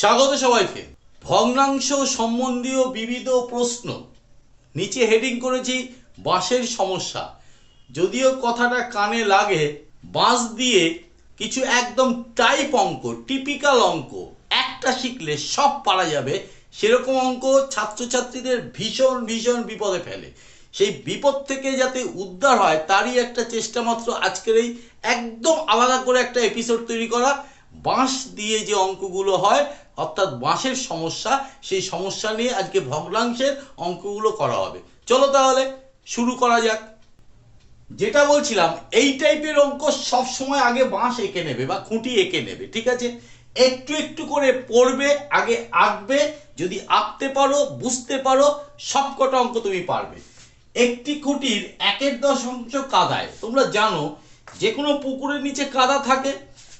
স্বাগত সবাইকে। ভগ্নাংশ সম্বন্ধীয় বিবিধ প্রশ্ন। নিচে হেডিং করেছি, বাঁশের সমস্যা। যদিও কথাটা কানে লাগে, বাঁশ দিয়ে কিছু একদম টাইপ অঙ্ক টিপিক্যাল অঙ্ক, একটা শিখলে সব পারা যাবে, সেরকম অঙ্ক ছাত্রছাত্রীদের ভীষণ ভীষণ বিপদে ফেলে। সেই বিপদ থেকে যাতে উদ্ধার হয়, তারই একটা চেষ্টা মাত্র আজকের এই একদম আলাদা করে একটা এপিসোড তৈরি করা। বাঁশ দিয়ে যে অঙ্কগুলো হয়, অর্থাৎ বাঁশের সমস্যা, সেই সমস্যা নিয়ে আজকে ভগ্নাংশের অঙ্কগুলো করা হবে। চলো তাহলে, শুরু করা যাক। যেটা বলছিলাম, এই টাইপের অঙ্ক সব সময় আগে বাঁশ এঁকে নেবে বা খুঁটি এঁকে নেবে, ঠিক আছে? একটু একটু করে পড়বে, আগে আঁকবে, যদি আঁকতে পারো, বুঝতে পারো, সবকটা অঙ্ক তুমি পারবে। একটি খুঁটির একের দশ অংশ কাদায়, তোমরা জানো যে কোনো পুকুরের নিচে কাদা থাকে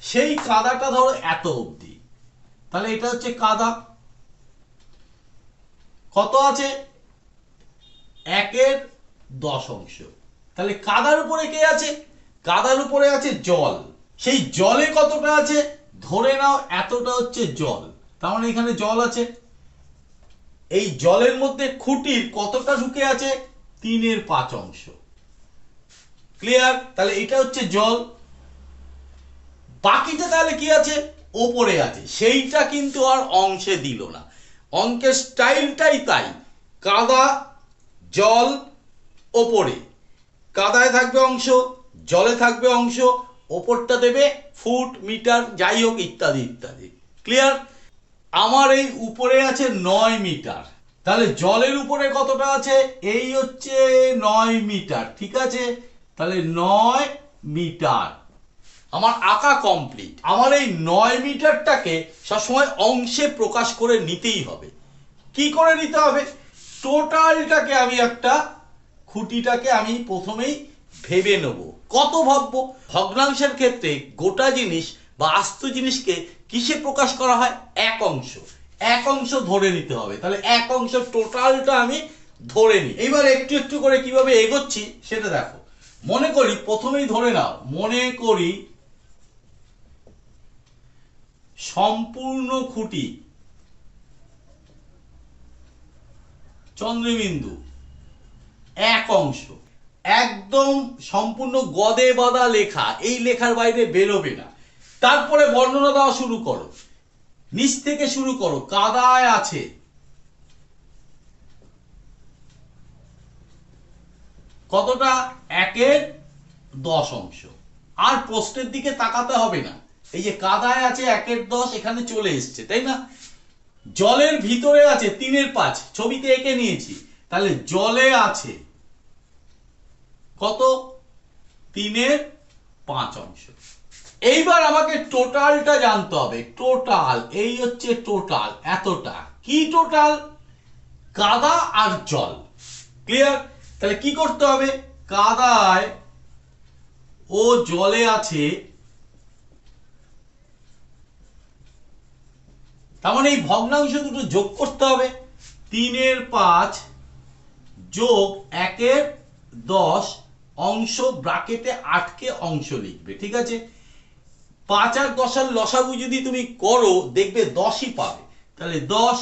সেই কাদাটা ধরো এত অবধি। তাহলে এটা হচ্ছে কাদা। কত আছে? একের দশ অংশ। তাহলে কাদার উপরে কে আছে? কাদার উপরে আছে জল। সেই জলে কতটা আছে? ধরে নাও এতটা হচ্ছে জল। তার মানে এখানে জল আছে। এই জলের মধ্যে খুঁটির কতটা ঢুকে আছে? তিনের পাঁচ অংশ। ক্লিয়ার? তাহলে এটা হচ্ছে জল। বাকিটা তাহলে কি আছে? ওপরে আছে। সেইটা কিন্তু আর অংশে দিল না। অঙ্কের স্টাইলটাই তাই। কাদা, জল, ওপরে। কাদায় থাকবে অংশ, জলে থাকবে অংশ, ওপরটা দেবে ফুট, মিটার, যাই হোক, ইত্যাদি ইত্যাদি। ক্লিয়ার আমার এই উপরে আছে নয় মিটার। তাহলে জলের উপরে কতটা আছে? এই হচ্ছে নয় মিটার। ঠিক আছে? তাহলে নয় মিটার। আমার আঁকা কমপ্লিট আমার এই নয় মিটারটাকে সবসময় অংশে প্রকাশ করে নিতেই হবে। কি করে নিতে হবে? টোটালটাকে আমি একটা খুঁটিটাকে আমি প্রথমেই ভেবে নেব। কত ভাববো? ভগ্নাংশের ক্ষেত্রে গোটা জিনিস বা আস্ত জিনিসকে কিসে প্রকাশ করা হয়? এক অংশ। এক অংশ ধরে নিতে হবে। তাহলে এক অংশ টোটালটা আমি ধরে নিই। এবার একটু একটু করে কীভাবে এগোচ্ছি, সেটা দেখো। মনে করি, প্রথমেই ধরে নাও। মনে করি সম্পূর্ণ খুঁটি। চন্দ্রবিন্দু, এক অংশ। একদম সম্পূর্ণ গদে বাদা লেখা, এই লেখার বাইরে বেরোবে না। তারপরে বর্ণনা দেওয়া শুরু করো। নিচ থেকে শুরু করো, কাদায় আছে। কতটা? একের দশ অংশ। আর পোস্টের দিকে তাকাতে হবে না। এই যে কাদায় আছে একের দশ, এখানে চলে এসছে, তাই না? জলের ভিতরে আছে তিনের পাঁচ, ছবিতে এঁকে নিয়েছি। তাহলে জলে আছে কত? তিনের পাঁচ অংশ। এইবার আমাকে টোটালটা জানতে হবে। টোটাল, এই হচ্ছে টোটাল, এতটা। কি টোটাল? কাদা আর জল। ক্লিয়ার? তাহলে কি করতে হবে? কাদায় ও জলে আছে তার মানে এই ভগ্নাংশ দুটো যোগ করতে হবে। তিনের পাঁচ যোগ একের দশ অংশ ব্রাকেটে আটকে অংশ লিখবে, ঠিক আছে? পাঁচ আর দশের লসাগু যদি তুমি করো, দেখবে দশই পাবে। তাহলে দশ,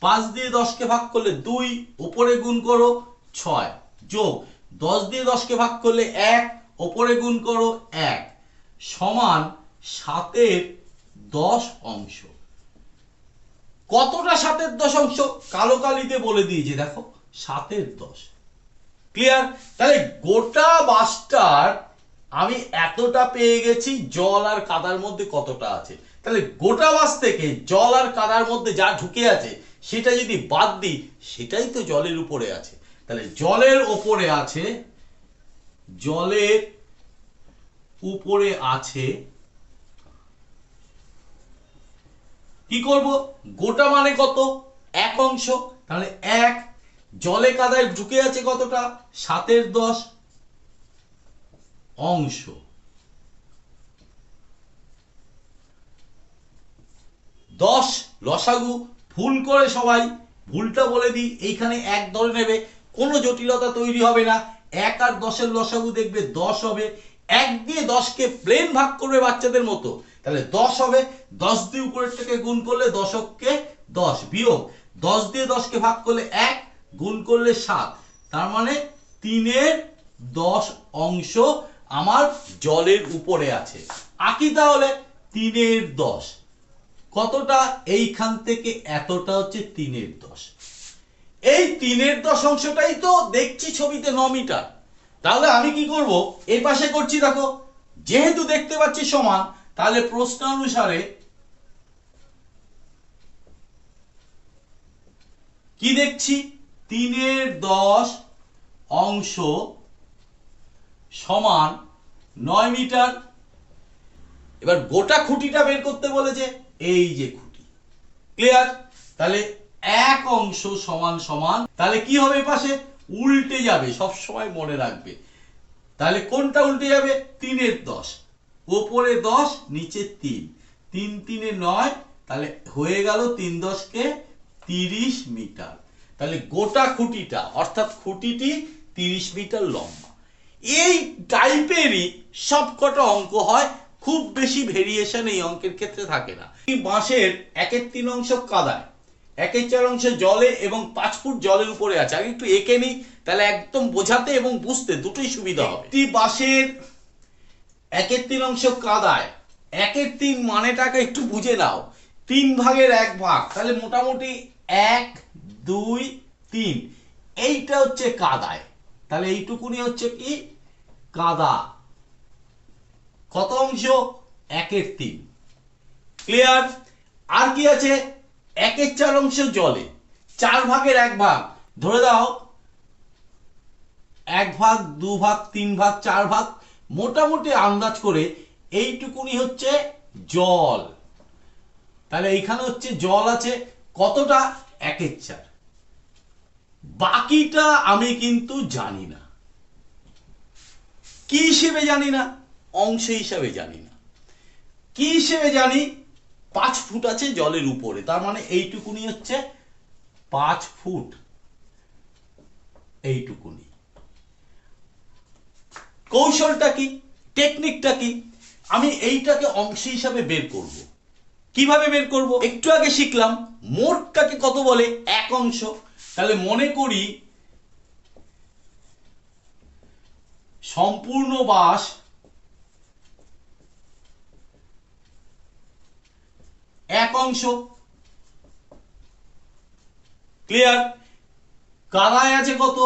পাঁচ দিয়ে দশকে ভাগ করলে দুই, ওপরে গুণ করো ছয়, যোগ। দশ দিয়ে দশকে ভাগ করলে এক, ওপরে গুণ করো এক, সমান সাতের দশ অংশ। কতটা সাতের দশ অংশ? কালো কালিতে বলে দিয়েছে, দেখো, সাতের দশ। ক্লিয়ার তাহলে গোটা বাসটার আমি এতটা পেয়ে গেছি, জল আর কাদার মধ্যে কতটা আছে? তাহলে গোটা বাস থেকে জল আর কাদার মধ্যে যা ঢুকে আছে, সেটা যদি বাদ দিই, সেটাই তো জলের উপরে আছে। তাহলে জলের ওপরে আছে, জলের উপরে আছে কি করব? গোটা মানে কত? এক অংশ। তাহলে এক, জলে কাদায় ঢুকে আছে কতটা? সাতের দশ অংশ। দশ, লসাগু, ভুল করে সবাই ভুলটা বলে দিই, এইখানে এক ধরে নেবে, কোনো জটিলতা তৈরি হবে না। এক আর দশের লসাগু দেখবে দশ হবে। এক দিয়ে দশকে প্লেন ভাগ করবে বাচ্চাদের মতো। তাহলে দশ হবে, দশ দিয়ে উপরেরটাকে গুণ করলে দশককে দশ বিয়োগ। দশ দিয়ে দশকে ভাগ করলে এক, গুণ করলে সাত। তার মানে তিনের দশ অংশ আমার জলের উপরে আছে। আঁকি তাহলে তিনের দশ। কতটা? এইখান থেকে এতটা হচ্ছে তিনের দশ। এই তিনের দশ অংশটাই তো দেখছি ছবিতে ন মিটার। তাহলে আমি কি করব? এই পাশে করছি দেখো। যেহেতু দেখতে পাচ্ছি সমান তাহলে প্রশ্ন অনুসারে কি দেখছি? তিনের দশ অংশ সমান নয় মিটার। এবার গোটা খুঁটিটা বের করতে বলেছে, এই যে খুঁটি। ক্লিয়ার? তাহলে এক অংশ সমান সমান, তাহলে কি হবে পাশে? উল্টে যাবে সব সময় মনে রাখবে। তাহলে কোনটা উল্টে যাবে? তিনের দশ। ওপরে দশ, নিচে তিন। তিন তিনে নয়, তাহলে হয়ে গেল তিন দশকে তিরিশ মিটার। তাহলে গোটা খুঁটিটা, অর্থাৎ খুঁটিটি তিরিশ মিটার লম্বা। এই টাইপেরই সবকটা অঙ্ক হয়, খুব বেশি ভেরিয়েশন এই অঙ্কের ক্ষেত্রে থাকে না। এই বাঁশের একের তিন অংশ কাদায়, একের চার অংশ জলে এবং পাঁচ ফুট জলের উপরে আছে। আমি একটু এঁকে নিই, তাহলে একদম বোঝাতে এবং বুঝতে দুটোই সুবিধা হবে। একটি বাঁশের একের তিন অংশ কাদায়। একের তিন মানেটাকে একটু বুঝে নাও। তিন ভাগের এক ভাগ, তাহলে মোটামুটি এক, দুই, তিন। এইটা হচ্ছে কাদায়। তাহলে এইটুকুনি হচ্ছে কি? কাদা। কত অংশ? একের তিন। ক্লিয়ার আর কি আছে? একের চার অংশ জলে। চার ভাগের এক ভাগ। ধরে দাও। এক ভাগ, দু ভাগ, তিন ভাগ, চার ভাগ। মোটামুটি আন্দাজ করে এইটুকুনি হচ্ছে জল। তাহলে এইখানে হচ্ছে জল আছে কতটা? একের চার বাকিটা আমি কিন্তু জানি না। কি হিসেবে জানি না? অংশ হিসাবে জানি না। কি হিসেবে জানি? পাঁচ ফুট আছে জলের উপরে। তার মানে এইটুকুনি হচ্ছে পাঁচ ফুট। এইটুকুনি। কৌশলটা কি? টেকনিকটা কি? আমি এইটাকে অংশ হিসাবে বের করব। কীভাবে বের করব? একটু আগে শিখলাম, মোটটাকে কত বলে? এক অংশ। তাহলে মনে করি, সম্পূর্ণ বাস এক অংশ। ক্লিয়ার কাদায় আছে কত?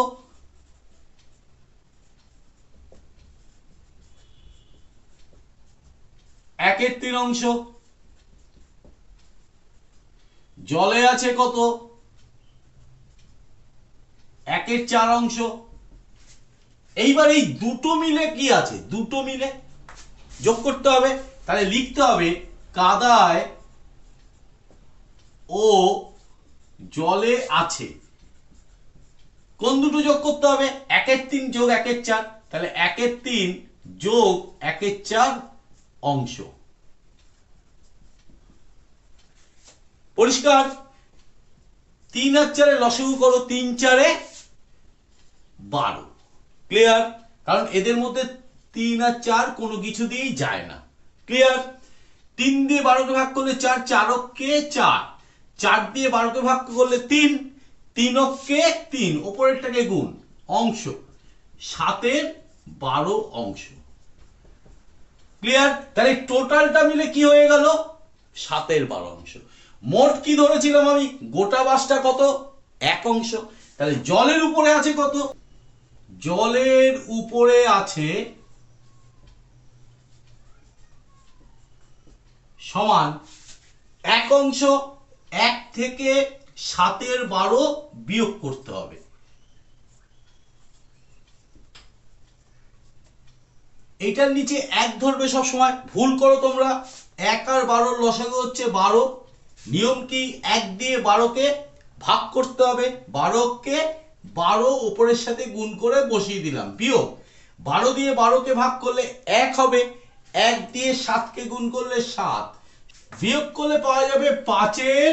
একের তিন অংশ। জলে আছে কত? একের চার অংশ। এইবার এই দুটো মিলে কি আছে? দুটো মিলে যোগ করতে হবে। তাহলে লিখতে হবে কাদায় ও জলে আছে। কোন দুটো যোগ করতে হবে? একের তিন যোগ একের চার। তাহলে একের তিন যোগ একের চার অংশ। পরিষ্কার? তিন আর চারে লসগু করো, তিন চারে বারো। ক্লিয়ার কারণ এদের মধ্যে তিন আর চার কোনো কিছু দিয়েই যায় না। ক্লিয়ার তিন দিয়ে বারোকে ভাগ করলে চার, চারককে চার। চার দিয়ে বারোকে ভাগ করলে তিন, তিনককে তিন। ওপরেরটাকে গুণ, অংশ। সাতের বারো অংশ। ক্লিয়ার তাহলে টোটালটা মিলে কি হয়ে গেল? সাতের বারো অংশ। মোট কি ধরেছিলাম আমি? গোটা বাসটা কত? এক অংশ। তাহলে জলের উপরে আছে কত? জলের উপরে আছে সমান এক অংশ। এক থেকে সাতের বারো বিয়োগ করতে হবে। এটার নিচে এক ধরবে সব সময় ভুল করো তোমরা। এক আর বারোর লসাগু হচ্ছে বারো। নিয়ম কি? এক দিয়ে বারোকে ভাগ করতে হবে। বারোকে বারো ওপরের সাথে গুণ করে বসিয়ে দিলাম। বিয়োগ। বারো দিয়ে বারোকে ভাগ করলে এক হবে। এক দিয়ে সাতকে গুণ করলে সাত। বিয়োগ করলে পাওয়া যাবে পাঁচের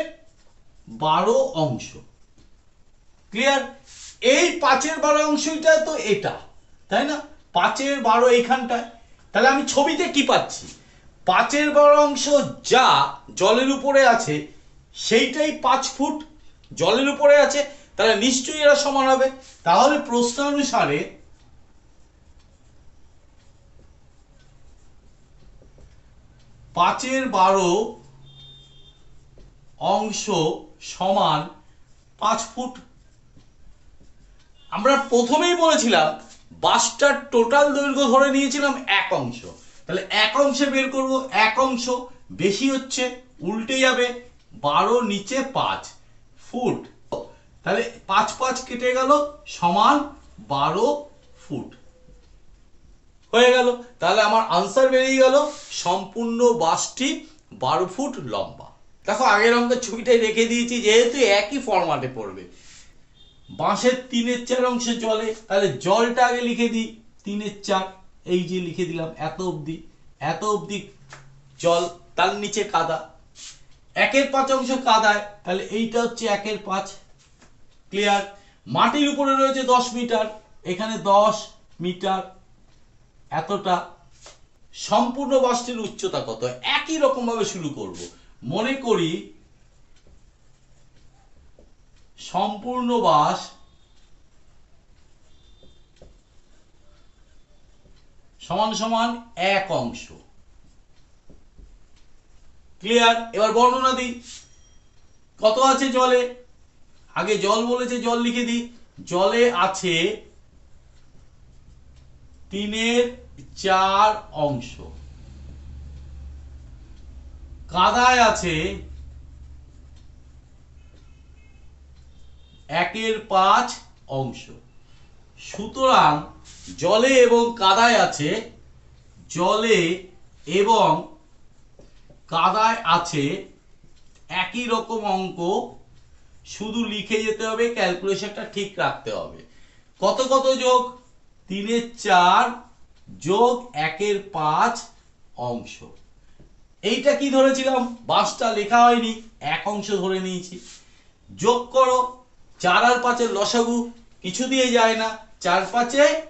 বারো অংশ। ক্লিয়ার? এই পাঁচের বারো অংশটা তো এটা, তাই না? পাঁচের বারো এইখানটায়। তাহলে আমি ছবিতে কি পাচ্ছি? পাঁচের বারো অংশ যা জলের উপরে আছে, সেইটাই পাঁচ ফুট জলের উপরে আছে। তাহলে নিশ্চয়ই এরা সমান হবে। তাহলে প্রশ্ন অনুসারে পাঁচের বারো অংশ সমান পাঁচ ফুট। আমরা প্রথমেই বলেছিলাম বাসটার টোটাল দৈর্ঘ্য ধরে নিয়েছিলাম এক অংশ। তাহলে এক অংশে বের করব, এক অংশ বেশি হচ্ছে, উল্টে যাবে বারো, নিচে পাঁচ ফুট। তাহলে পাঁচ পাঁচ কেটে গেল সমান বারো ফুট। হয়ে গেল। তাহলে আমার আনসার বেরিয়ে গেল, সম্পূর্ণ বাসটি বারো ফুট লম্বা। দেখো আগের অঙ্কের ছবিটাই রেখে দিয়েছি, যেহেতু একই ফরম্যাটে পড়বে। বাঁশের তিনের চার অংশে জলে তাহলে জলটা আগে লিখে দিই। তিনের চার, এই যে লিখে দিলাম, এত অবধি এত অবধি জল, তার নিচে কাদা। একের পাঁচ অংশ কাদায়, তাহলে এইটা হচ্ছে একের পাঁচ। ক্লিয়ার মাটির উপরে রয়েছে দশ মিটার, এখানে দশ মিটার, এতটা। সম্পূর্ণ বাসটির উচ্চতা কত? একই রকম ভাবে শুরু করব। মনে করি সম্পূর্ণ বাস সমান সমান এক অংশ। ক্লিয়ার এবার বর্ণনা দিই। কত আছে জলে? আগে জল বলেছে, জল লিখে দিই। জলে আছে তিনের চার অংশ। কাদায় আছে একের পাঁচ অংশ। সুতরাং জলে এবং কাদায় আছে, জলে এবং কাদায় আছে একই রকম অঙ্ক। শুধু লিখে যেতে হবে, ক্যালকুলেশনটা ঠিক রাখতে হবে। কত কত যোগ? তিনের চার যোগ একের পাঁচ অংশ। এইটা কি ধরেছিলাম? বাসটা লেখা হয়নি, এক অংশ ধরে নিয়েছি। যোগ করো চার আর পাঁচের লসাগু কিছু দিয়ে যায় না। চার পাঁচে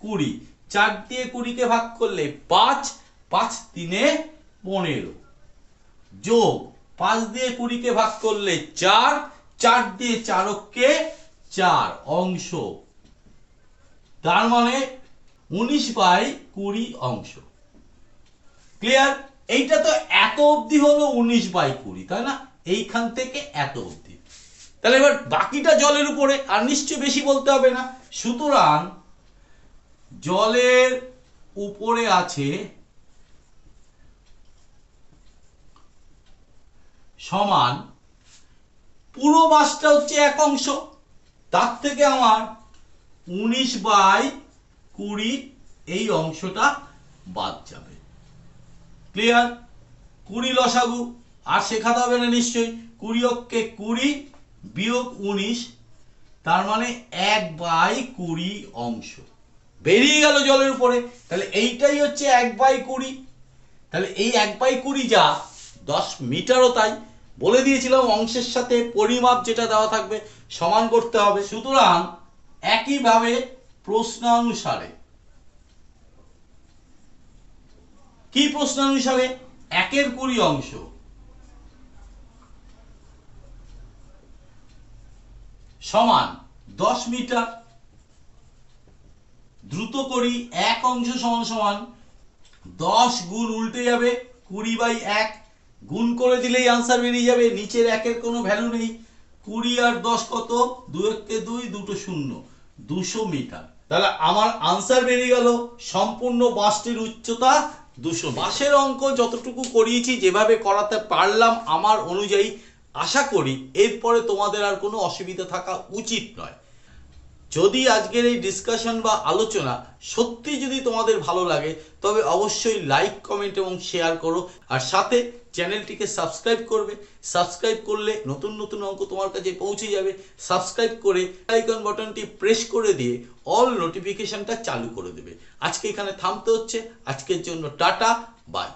কুড়ি। চার দিয়ে কুড়িকে ভাগ করলে পাঁচ পাঁচ তিনে পনেরো। যোগ পাঁচ দিয়ে কুড়িকে ভাগ করলে চার চার দিয়ে চারককে চার অংশ। তার মানে উনিশ বাই কুড়ি অংশ। ক্লিয়ার? এইটা তো এত অবধি হলো উনিশ বাই কুড়ি, তাই না? এইখান থেকে এত অবধি। তাহলে এবার বাকিটা জলের উপরে আর নিশ্চয় বেশি বলতে হবে না। সুতরাং জলের উপরে আছে সমান পুরো মাসটা হচ্ছে এক অংশ। তার থেকে আমার উনিশ বাই কুড়ি এই অংশটা বাদ যাবে। ক্লিয়ার? কুড়ি লসাগু। আর শেখাতে হবে না নিশ্চয়ই। কুড়ি অক্ষে কুড়ি বিয়োগ উনিশ, তার মানে এক বাই কুড়ি অংশ। বেরিয়ে গেল জলের উপরে। তাহলে এইটাই হচ্ছে এক বাই কুড়ি। তাহলে এই এক বাই কুড়ি যা, দশ মিটারও তাই। বলে দিয়েছিলাম অংশের সাথে পরিমাপ যেটা দেওয়া থাকবে, সমান করতে হবে। সুতরাং একইভাবে প্রশ্নানুসারে। কি প্রশ্নানুসারে? একের কুড়ি অংশ। সমান দশ মিটার দ্রুত করি এক অংশ সমান সমান দশ গুণ উল্টে যাবে কুড়ি বাই এক। গুণ করে দিলেই আনসার বেরিয়ে যাবে, নিচের একের কোনো ভ্যালু নেই। কুড়ি আর দশ কত? দুই একে দুই, দুটো শূন্য। দুশো মিটার। তাহলে আমার আনসার বেরিয়ে গেল, সম্পূর্ণ বাসটির উচ্চতা দুশো বাসের অঙ্ক যতটুকু করিয়েছি, যেভাবে করাতে পারলাম আমার অনুযায়ী আশা করি এরপরে তোমাদের আর কোনো অসুবিধা থাকা উচিত নয়। যদি আজকের এই ডিসকাশন বা আলোচনা সত্যি যদি তোমাদের ভালো লাগে, তবে অবশ্যই লাইক কমেন্ট এবং শেয়ার করো। আর সাথে চ্যানেলটিকে সাবস্ক্রাইব করবে। সাবস্ক্রাইব করলে নতুন নতুন অঙ্ক তোমার কাছে পৌঁছে যাবে। সাবস্ক্রাইব করে আইকন বাটনটি প্রেস করে দিয়ে অল নোটিফিকেশনটা চালু করে দেবে। আজকে এখানে থামতে হচ্ছে। আজকের জন্য টাটা বাই